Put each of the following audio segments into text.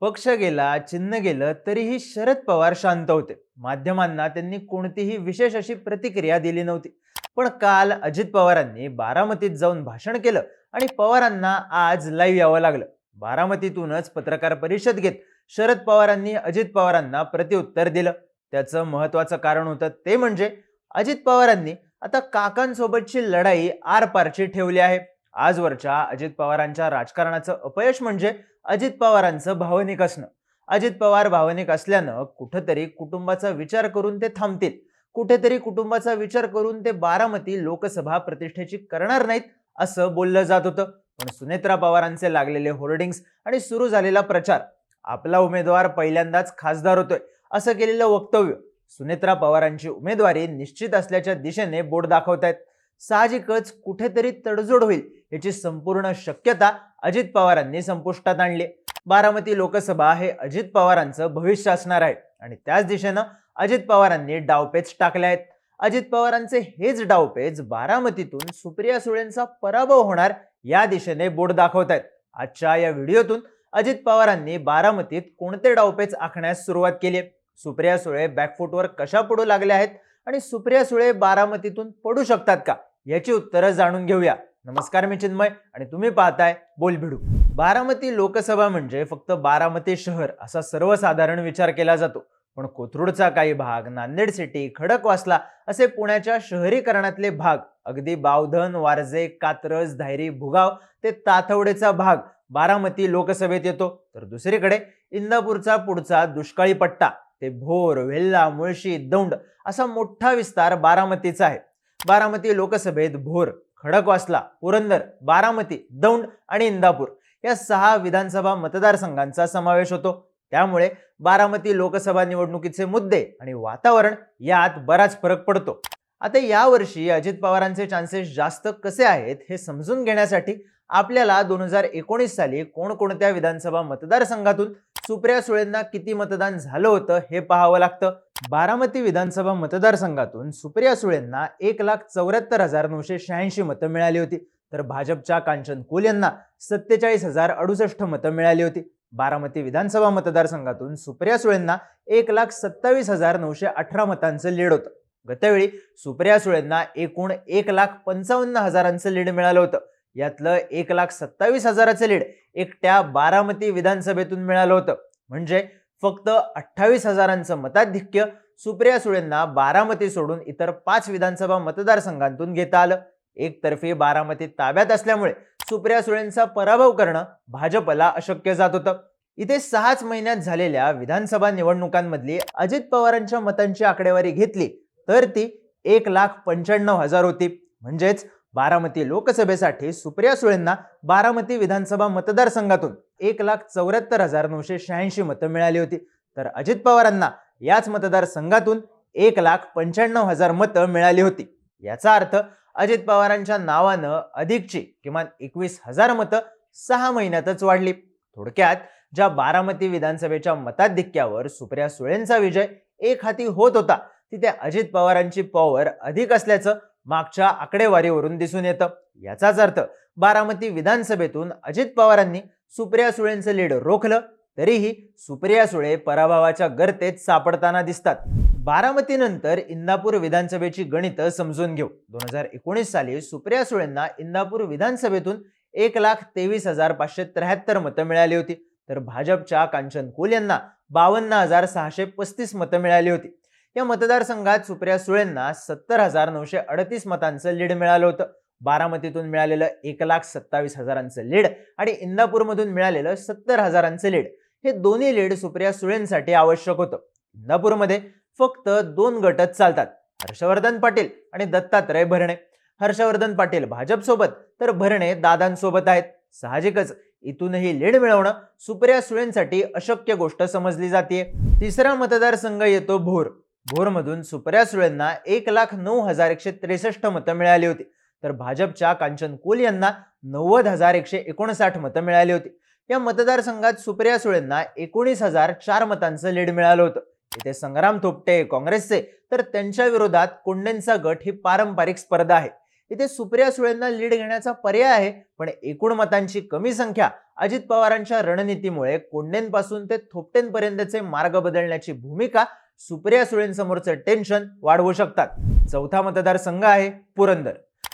पक्ष गेला चिन्ह गेलं तरीही शरद पवार शांत होते. माध्यमांना त्यांनी कोणतीही विशेष अशी प्रतिक्रिया दिली नव्हती. पण काल अजित पवारांनी बारामतीत जाऊन भाषण केलं आणि पवारांना आज लाईव्ह यावं लागलं. बारामतीतूनच पत्रकार परिषद घेत शरद पवारांनी अजित पवारांना प्रतिउत्तर दिलं. त्याचं महत्वाचं कारण होतं ते म्हणजे अजित पवारांनी आता काकांसोबतची लढाई आरपारची ठेवली आहे. आजवरच्या अजित पवारांच्या राजकारणाचं अपयश म्हणजे अजित पवारांचं भावनिक असणं. अजित पवार भावनिक असल्यानं कुठंतरी कुटुंबाचा विचार करून ते थांबतील. कुठेतरी कुटुंबाचा विचार करून ते बारामती लोकसभा प्रतिष्ठेची करणार नाहीत असं बोललं जात होतं. पण सुनेत्रा पवारांचे लागलेले होर्डिंग्स आणि सुरू झालेला प्रचार आपला उमेदवार पहिल्यांदाच खासदार होतोय असं केलेलं वक्तव्य सुनेत्रा पवारांची उमेदवारी निश्चित असल्याच्या दिशेने बोट दाखवतायत. साहजिकच कुठेतरी तडजोड होईल याची संपूर्ण शक्यता अजित पवारांनी संपुष्टात आणली बारामती लोकसभा हे अजित पवारांचं भविष्य असणार आहे आणि त्याच दिशेनं अजित पवारांनी डावपेच टाकले आहेत. अजित पवारांचे हेच डावपेच बारामतीतून सुप्रिया सुळेंचा पराभव होणार या दिशेने बोट दाखवत आहेत. आजच्या या व्हिडिओतून अजित पवारांनी बारामतीत कोणते डावपेच आखण्यास सुरुवात केली सुप्रिया सुळे बॅकफुटवर कशा पडू लागल्या आहेत? आणि सुप्रिया सुळे बारामतीतून पडू शकतात का? याची उत्तरं जाणून घेऊया. नमस्कार मी चिन्मय आणि तुम्ही पाहताय बोलभिडू. बारामती लोकसभा म्हणजे फक्त बारामती शहर असा सर्वसाधारण विचार केला जातो. पण कोथरूडचा काही भाग नांदेड सिटी खडकवासला असे पुण्याच्या शहरीकरणातले भाग अगदी बावधन वारजे कात्रज धायरी भुगाव ते ताथवडेचा भाग बारामती लोकसभेत येतो. तर दुसरीकडे इंदापूरचा पुढचा दुष्काळी पट्टा ते भोर वेल्ला मुळशी दौंड असा मोठा विस्तार बारामतीचा आहे. बारामती लोकसभेत भोर खडकवासला पुरंदर बारामती दौंड आणि इंदापूर या सहा विधानसभा मतदारसंघांचा समावेश होतो. त्यामुळे बारामती लोकसभा निवडणुकीचे मुद्दे आणि वातावरण यात बराच फरक पडतो. आता यावर्षी अजित पवारांचे चान्सेस जास्त कसे आहेत हे समजून घेण्यासाठी आपल्याला दोन हजार एकोणीस साली कोणकोणत्या विधानसभा मतदारसंघातून सुप्रिया सुळेंना किती मतदान झालं होतं हे पाहावं लागतं? बारामती विधानसभा मतदारसंघातून सुप्रिया सुळेंना एक लाख चौऱ्याहत्तर हजार नऊशे शहाऐंशी मतं मिळाली होती. तर भाजपच्या कांचन कुल यांना सत्तेचाळीस हजार अडुसष्ट मतं मिळाली होती. बारामती विधानसभा मतदारसंघातून सुप्रिया सुळेंना एक लाख सत्तावीस हजार नऊशे अठरा मतांचं लीड होतं. गतवेळी सुप्रिया सुळेंना एकूण एक लाख पंचावन्न हजारांचं लीड मिळालं होतं. यातलं एक लाख सत्तावीस हजाराचं लीड एकट्या बारामती विधानसभेतून मिळालं होतं. म्हणजे फक्त अठ्ठावीस हजारांचं मताधिक्य सुप्रिया सुळेंना बारामती सोडून इतर पाच विधानसभा मतदारसंघांतून घेता आलं. एकतर्फी बारामती ताब्यात असल्यामुळे सुप्रिया सुळेंचा पराभव करणं भाजपला अशक्य जात होतं. इथे सहाच महिन्यात झालेल्या विधानसभा निवडणुकांमधली अजित पवारांच्या मतांची आकडेवारी घेतली तर ती एक लाख पंच्याण्णव हजार होती. म्हणजेच बारामती लोकसभेसाठी सुप्रिया सुळेंना बारामती विधानसभा मतदारसंघातून एक लाख चौऱ्याहत्तर हजार नऊशे शहाऐंशी मतं मिळाली होती. तर अजित पवारांना याच मतदारसंघातून एक लाख पंच्याण्णव हजार मतं मिळाली होती. याचा अर्थ अजित पवारांच्या नावानं अधिकची किमान एकवीस हजार मतं सहा महिन्यातच वाढली. थोडक्यात ज्या बारामती विधानसभेच्या मताधिक्यावर सुप्रिया सुळेंचा विजय एक हाती होत होता तिथे अजित पवारांची पॉवर अधिक असल्याचं मागच्या आकडेवारीवरून दिसून येतं. याचाच अर्थ बारामती विधानसभेतून अजित पवारांनी सुप्रिया सुळेंचं लीड रोखलं तरीही सुप्रिया सुळे पराभवाच्या गर्तेत सापडताना दिसतात. बारामतीनंतर इंदापूर विधानसभेची गणितं समजून घेऊ. दोन हजार एकोणीस साली सुप्रिया सुळेंना इंदापूर विधानसभेतून एक लाख तेवीस हजार पाचशे त्र्याहत्तर मतं मिळाली होती. तर भाजपच्या कांचन कुल यांना बावन्न हजार सहाशे पस्तीस मतं मिळाली होती. या मतदारसंघात सुप्रिया सुळेंना सत्तर हजार नऊशे अडतीस मतांचं लीड मिळालं होतं. बारामतीतून मिळालेलं एक लाख सत्तावीस हजारांचं लीड आणि इंदापूरमधून मिळालेलं सत्तर हजारांचं लीड. हे दोन्ही लीड सुप्रिया सुळेंसाठी आवश्यक होतं. इंदापूरमध्ये फक्त दोन गटच चालतात. हर्षवर्धन पाटील आणि दत्तात्रय भरणे. हर्षवर्धन पाटील भाजपसोबत तर भरणे दादांसोबत आहेत. साहजिकच इथूनही लीड मिळवणं सुप्रिया सुळेंसाठी अशक्य गोष्ट समजली जाते तिसरा मतदारसंघ येतो भोर. भोरमधून सुप्रिया सुळेंना एक लाख नऊ हजार एकशे त्रेसष्ट मतं मिळाली होती. तर भाजपच्या कांचन कुल यांना नव्वद हजार एकशे एकोणसाठ मतं मिळाली होती. या मतदारसंघात सुप्रिया सुळेंना एकोणीस हजार चार मतांचं लीड मिळालं होतं. इथे संग्राम थोपटे काँग्रेसचे तर त्यांच्या विरोधात कोंडेंचा गट ही पारंपरिक स्पर्धा आहे. इथे सुप्रिया सुळेंना लीड घेण्याचा पर्याय आहे पण एकूण मतांची कमी संख्या अजित पवारांच्या रणनीतीमुळे कोंडेंपासून ते थोपटेंपर्यंतचे मार्ग बदलण्याची भूमिका सुप्रिया सुळेंसमोरचं टेन्शन वाढवू शकतात. चौथा मतदारसंघ आहे पुरंदर.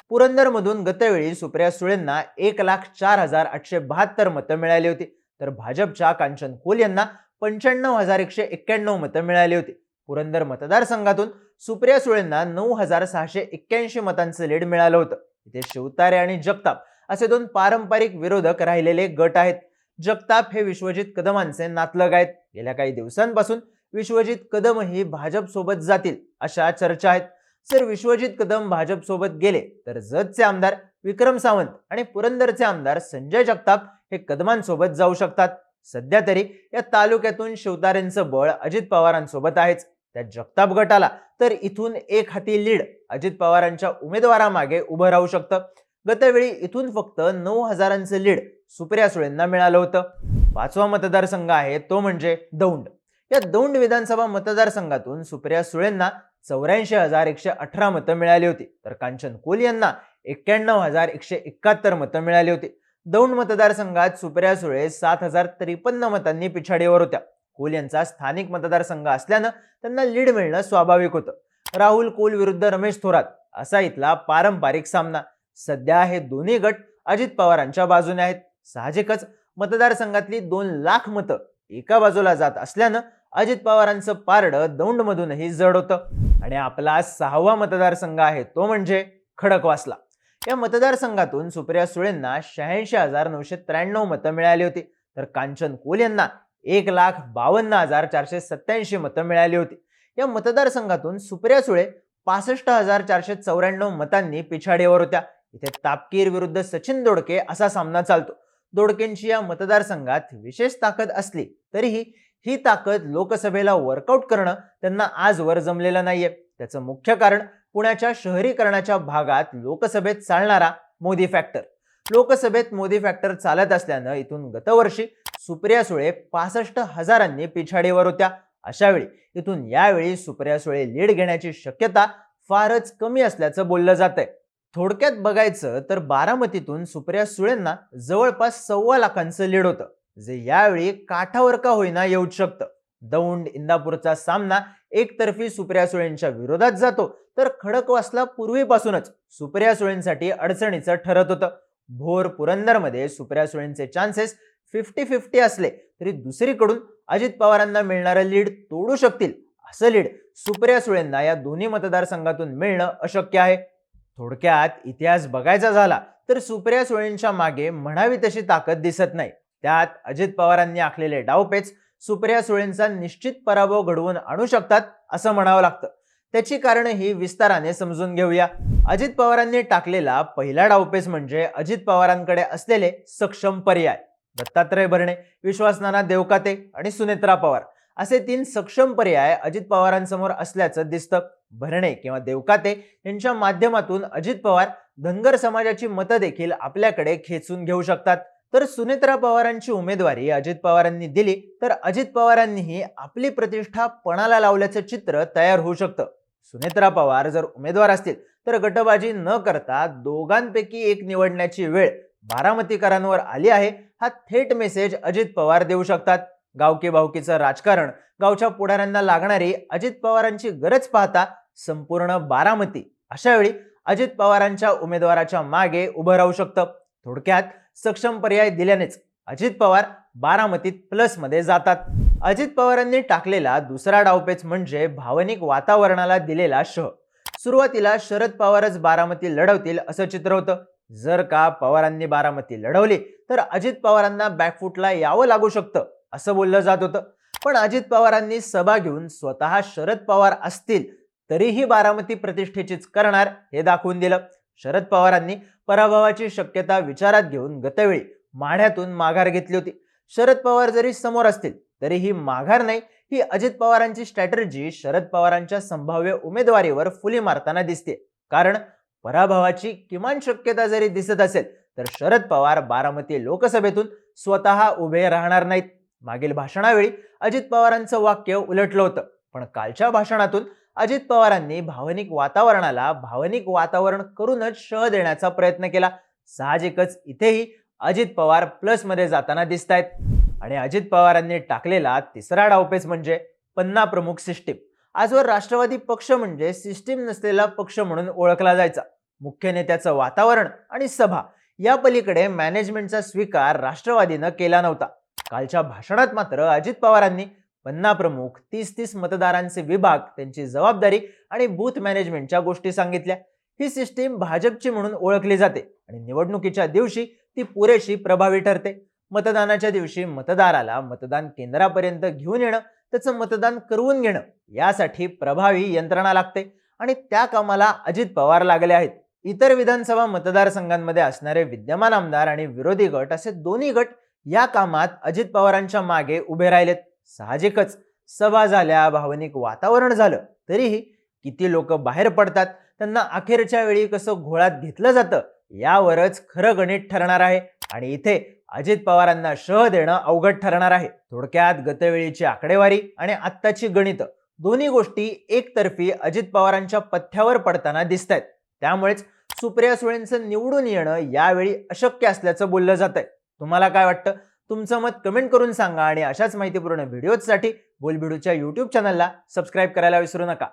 पुरंदरमधून गतवेळी सुप्रिया सुळेंना एक लाख चार हजार आठशे बहात्तर मतं मिळाली होती. तर भाजपच्या कांचन कोल यांना पंच्याण्णव हजार एकशे एक्क्याण्णव मतं मिळाली होती. पुरंदर मतदारसंघातून सुप्रिया सुळेंना नऊ हजार सहाशे एक्क्याऐंशी मतांचं लीड मिळालं होतं. इथे शिवतारे आणि जगताप असे दोन पारंपरिक विरोधक राहिलेले गट आहेत. जगताप हे विश्वजित कदमांचे नातलग आहेत. गेल्या काही दिवसांपासून विश्वजित कदम ही भाजपसोबत जातील अशा चर्चा आहेत. जर विश्वजित कदम भाजपसोबत गेले तर जतचे आमदार विक्रम सावंत आणि पुरंदरचे आमदार संजय जगताप हे कदमांसोबत जाऊ शकतात. सध्या तरी या तालुक्यातून शिवतारेंचं बळ अजित पवारांसोबत आहेच. त्या जगताप गटाला तर इथून एक हाती लीड अजित पवारांच्या उमेदवारामागे उभं राहू शकतं. गतवेळी इथून फक्त नऊ हजारांचं लीड सुप्रिया सुळेंना मिळालं होतं. पाचवा मतदारसंघ आहे तो म्हणजे दौंड. या दौंड विधानसभा मतदारसंघातून सुप्रिया सुळेंना चौऱ्याऐंशी हजार एकशे अठरा मतं मिळाली होती. तर कांचन कोल यांना एक्क्याण्णव हजार एकशे एकाहत्तर मतं मिळाली होती. दौंड मतदारसंघात सुप्रिया सुळे सात हजार त्रेपन्न मतांनी पिछाडीवर होत्या. कोल यांचा स्थानिक मतदारसंघ असल्यानं त्यांना लीड मिळणं स्वाभाविक होतं. राहुल कोल विरुद्ध रमेश थोरात असा इथला पारंपरिक सामना. सध्या हे दोन्ही गट अजित पवारांच्या बाजूने आहेत. साहजिकच मतदारसंघातली दोन लाख मतं एका बाजूला जात असल्यानं अजित पवारांचं पारडं दौंडमधूनही जड होतं. आणि आपला सहावा मतदारसंघ आहे तो म्हणजे खडकवासला. या मतदारसंघातून सुप्रिया सुळेंना शहाऐंशी हजार नऊशे त्र्याण्णव मतं मिळाली होती. तर कांचन कोल यांना एक लाख बावन्न हजार चारशे सत्याऐंशी मतं मिळाली होती. या मतदारसंघातून सुप्रिया सुळे पासष्ट हजार चारशे चौऱ्याण्णव मतांनी पिछाडीवर होत्या. इथे तापकीर विरुद्ध सचिन दोडके असा सामना चालतो. दोडकेंची या मतदारसंघात विशेष ताकद असली तरीही ही ताकद लोकसभेला वर्कआउट करणं त्यांना आजवर जमलेलं नाहीये. त्याचं मुख्य कारण पुण्याच्या शहरीकरणाच्या भागात लोकसभेत चालणारा मोदी फॅक्टर लोकसभेत मोदी फॅक्टर चालत असल्यानं इथून गतवर्षी सुप्रिया सुळे पासष्ट हजारांनी पिछाडीवर होत्या. अशावेळी इथून यावेळी सुप्रिया सुळे लीड घेण्याची शक्यता फारच कमी असल्याचं बोललं जात आहे थोडक्यात बघायचं तर बारामतीतून सुप्रिया सुळेंना जवळपास सव्वा लाखांचं लीड होतं जे यावेळी काठावर का होईना येऊ शकतं. दौंड इंदापूरचा सामना एकतर्फी सुप्रिया सुळेंच्या विरोधात जातो तर खडकवासला पूर्वीपासूनच सुप्रिया सुळेंसाठी अडचणीचं ठरत होतं. भोर पुरंदरमध्ये सुप्रिया सुळेंचे चान्सेस फिफ्टी फिफ्टी असले तरी दुसरीकडून अजित पवारांना मिळणारं लीड तोडू शकतील असं लीड सुप्रिया सुळेंना या दोन्ही मतदारसंघातून मिळणं अशक्य आहे. थोडक्यात इतिहास बघायचा झाला तर सुप्रिया सुळेंच्या मागे म्हणावी तशी ताकद दिसत नाही. त्यात अजित पवारांनी आखलेले डावपेच सुप्रिया सुळेंचा निश्चित पराभव घडवून आणू शकतात असं म्हणावं लागतं. त्याची कारण ही विस्ताराने समजून घेऊया. अजित पवारांनी टाकलेला पहिला डावपेच म्हणजे अजित पवारांकडे असलेले सक्षम पर्याय. दत्तात्रय भरणे विश्वासनाना देवकाते आणि सुनेत्रा पवार असे तीन सक्षम पर्याय अजित पवारांसमोर असल्याचं दिसतं. भरणे किंवा देवकाते यांच्या माध्यमातून अजित पवार धनगर समाजाची मतं देखील आपल्याकडे खेचून घेऊ शकतात. तर सुनेत्रा पवारांची उमेदवारी अजित पवारांनी दिली तर अजित पवारांनीही आपली प्रतिष्ठा पणाला लावल्याचं चित्र तयार होऊ शकतं. सुनेत्रा पवार जर उमेदवार असतील तर गटबाजी न करता दोघांपैकी एक निवडण्याची वेळ बारामतीकरांवर आली आहे. हा थेट मेसेज अजित पवार देऊ शकतात. गावकी भावकीचं राजकारण गावच्या पुढाऱ्यांना लागणारी अजित पवारांची गरज पाहता संपूर्ण बारामती. अशा वेळी अजित पवारांच्या उमेदवाराच्या मागे उभं राहू शकतं. थोडक्यात सक्षम पर्याय दिल्यानेच अजित पवार बारामतीत प्लसमध्ये जातात. अजित पवारांनी टाकलेला दुसरा डावपेच म्हणजे भावनिक वातावरणाला दिलेला शह. सुरुवातीला शरद पवारच बारामती लढवतील असं चित्र होतं. जर का पवारांनी बारामती लढवली तर अजित पवारांना बॅकफुटला यावं लागू शकतं. असं बोललं जात होतं. पण अजित पवारांनी सभा घेऊन स्वतः शरद पवार असतील तरीही बारामती प्रतिष्ठेचीच करणार हे दाखवून दिलं. शरद पवारांनी पराभवाची शक्यता विचारात घेऊन गतवेळी माढ्यातून माघार घेतली होती. शरद पवार जरी समोर असतील तरीही माघार नाही ही अजित पवारांची स्ट्रॅटर्जी शरद पवारांच्या संभाव्य उमेदवारीवर फुली मारताना दिसते. कारण पराभवाची किमान शक्यता जरी दिसत असेल तर शरद पवार बारामती लोकसभेतून स्वतः उभे राहणार नाहीत. मागील भाषणावेळी अजित पवारांचं वाक्य उलटलं होतं. पण कालच्या भाषणातून अजित पवारांनी भावनिक वातावरणाला भावनिक वातावरण करूनच शह देण्याचा प्रयत्न केला. साहजिकच इथेही अजित पवार प्लसमध्ये जाताना दिसत आहेत आणि अजित पवारांनी टाकलेला तिसरा डावपेच म्हणजे पन्ना प्रमुख सिस्टीम. आजवर राष्ट्रवादी पक्ष म्हणजे सिस्टीम नसलेला पक्ष म्हणून ओळखला जायचा. मुख्य नेत्याचं वातावरण आणि सभा या पलीकडे मॅनेजमेंटचा स्वीकार राष्ट्रवादीनं केला नव्हता. कालच्या भाषणात मात्र अजित पवारांनी पन्ना प्रमुख तीस तीस मतदारांचे विभाग त्यांची जबाबदारी आणि बूथ मॅनेजमेंटच्या गोष्टी सांगितल्या. ही सिस्टीम भाजपची म्हणून ओळखली जाते आणि निवडणुकीच्या दिवशी ती पुरेशी प्रभावी ठरते. मतदानाच्या दिवशी मतदाराला मतदान केंद्रापर्यंत घेऊन येणं त्याचं मतदान करवून घेणं यासाठी प्रभावी यंत्रणा लागते आणि त्या कामाला अजित पवार लागले आहेत. इतर विधानसभा मतदारसंघांमध्ये असणारे विद्यमान आमदार आणि विरोधी गट असे दोन्ही गट या कामात अजित पवारांच्या मागे उभे राहिलेत. साहजिकच सभा झाल्या भावनिक वातावरण झालं तरीही किती लोक बाहेर पडतात त्यांना अखेरच्या वेळी कसं घोळात घेतलं जातं यावरच खरं गणित ठरणार आहे आणि इथे अजित पवारांना शह देणं अवघड ठरणार आहे. थोडक्यात गतवेळीची आकडेवारी आणि आत्ताची गणित दोन्ही गोष्टी एकतर्फी अजित पवारांच्या पथ्यावर पडताना दिसत आहेत त्यामुळेच सुप्रिया सुळेंचं निवडून येणं यावेळी अशक्य असल्याचं बोललं जात आहे तुम्हाला काय वाटतं? तुमचं मत कमेंट करून सांगा आणि अशाच माहितीपूर्ण व्हिडिओजसाठी बोलबिडूच्या युट्यूब चॅनलला सबस्क्राईब करायला विसरू नका.